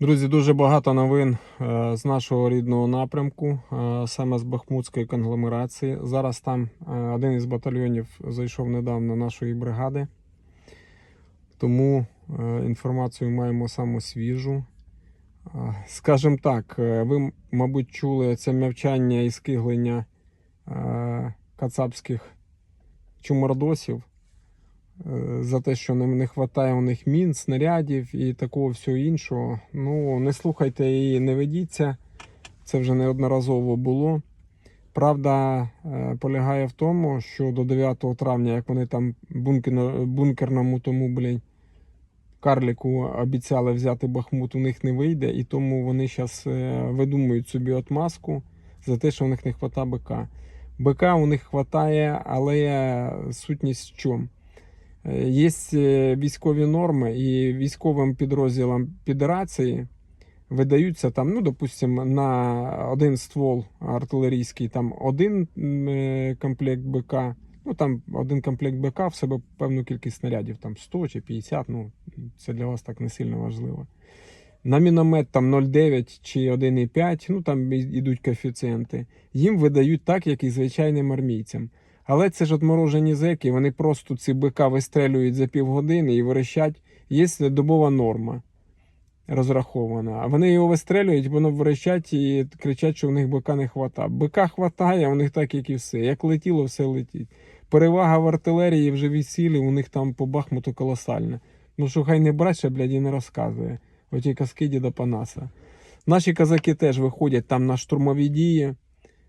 Друзі, дуже багато новин е, з нашого рідного напрямку, е, саме з Бахмутської конгломерації. Зараз там е, один із батальйонів зайшов недавно нашої бригади, тому інформацію маємо саму свіжу. Скажем так, ви, мабуть, чули це м'явчання і скиглення кацапських чумордосів за те, що не, вистачає у них мін, снарядів і такого всього іншого. Ну, не слухайте і не ведіться. Це вже неодноразово було. Правда е, полягає в тому, що до 9 травня, як вони там бункерному тому, блін, карліку обіцяли взяти Бахмут, у них не вийде, і тому вони зараз видумують собі отмазку за те, що у них не вистачає БК. БК у них вистачає, але сутність в чому? Е, Є е, військові норми, і військовим підрозділам Федерації видаються там, ну, допустимо, на один ствол артилерійський, там один е, комплект БК, ну там один комплект БК в себе певну кількість снарядів, там 100 чи 50, ну це для вас так не сильно важливо. На міномет там 0,9 чи 1,5, ну там ідуть коефіцієнти. Їм видають так, як і звичайним армійцям. Але це ж отморожені зеки, вони просто ці БК вистрелюють за півгодини і верещать. Є добова норма розрахована. А вони його вистрелюють, воно верещать і кричать, що в них БК не хватає. БК хватає, у них так, як і все. Як летіло, все летить. Перевага в артилерії вже відсілі, у них там по Бахмуту колосальна. Ну що хай не бреше, блядь, і не розказує. Оті казки діда Панаса. Наші казаки теж виходять там на штурмові дії,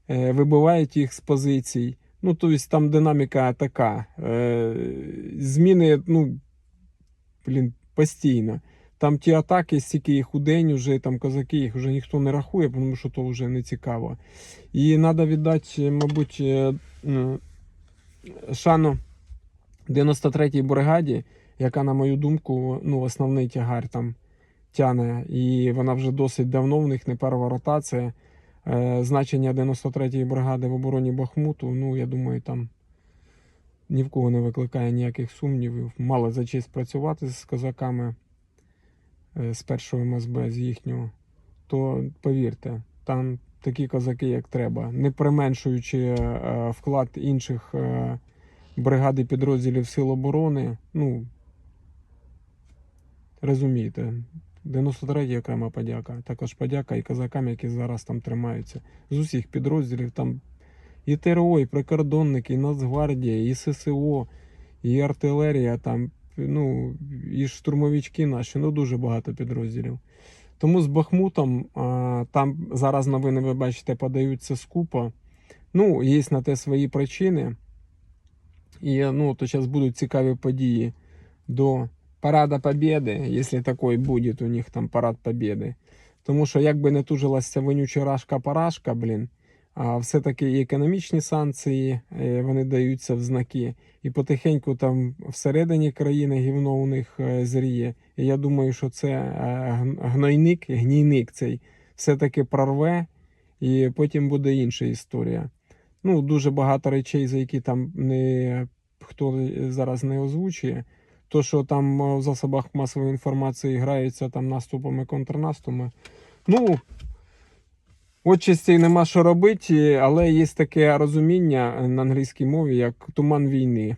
е, вибивають їх з позицій. Ну, тобто там динаміка така. Е, зміни, ну, блін, постійно. Там ті атаки, стільки їх у день, уже там козаки, їх вже ніхто не рахує, тому що то вже не цікаво. І треба віддати, мабуть, е, шану 93-й бригаді, яка, на мою думку, ну, основний тягар там тяне. І вона вже досить давно, в них не перша ротація. Е, значення 93-ї бригади в обороні Бахмуту, ну, я думаю, там ні в кого не викликає ніяких сумнівів. Мало за честь працювати з козаками е, з першого МСБ, з їхнього, то повірте, там такі козаки, як треба, не применшуючи е, вклад інших бригад і підрозділів Сил оборони. Ну, розумієте, 93 окрема подяка. Також подяка і козакам, які зараз там тримаються. З усіх підрозділів там і ТРО, і прикордонники, і Нацгвардія, і ССО, і артилерія, там, ну, і штурмовички наші, ну дуже багато підрозділів. Тому з Бахмутом а, там зараз новини, ви бачите, подаються скупо. Ну, є на те свої причини. І ну, то зараз будуть цікаві події до Парада Побєди, якщо такий буде у них там парад Побєди. Тому що як би не тужилася вонюча рашка-парашка, блін, а все-таки економічні санкції е, вони даються в знаки. І потихеньку там всередині країни гівно у них е, зріє. І я думаю, що це е, гн- гнойник, гнійник цей все-таки прорве, і потім буде інша історія. Ну, дуже багато речей, за які там не хто зараз не озвучує. То, що там е, в засобах масової інформації граються там наступами, контрнаступами. Ну, отчасті нема що робити, але є таке розуміння на англійській мові, як туман війни.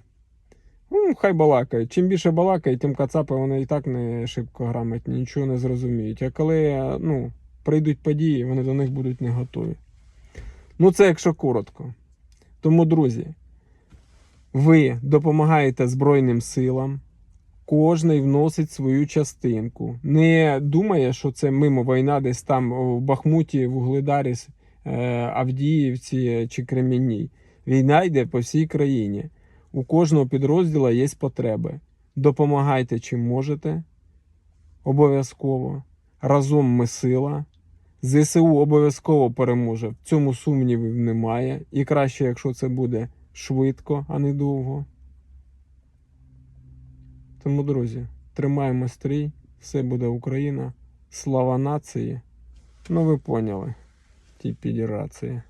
Ну, хай балакають. Чим більше балакають, тим кацапи вони і так не шибко грамотні, нічого не зрозуміють. А коли е, ну, прийдуть події, вони до них будуть не готові. Ну, це якщо коротко. Тому, друзі, ви допомагаєте Збройним силам. Кожний вносить свою частинку. Не думає, що це мимо війна десь там в Бахмуті, в Угледарі, е, Авдіївці чи Кремінній. Війна йде по всій країні. У кожного підрозділу є потреби. Допомагайте чим можете. Обов'язково. Разом ми сила. ЗСУ обов'язково переможе. В цьому сумнівів немає. І краще, якщо це буде швидко, а не довго. Тому, друзі, тримаємо стрій, все буде Україна, слава нації. Ну, ви поняли, ті підірації.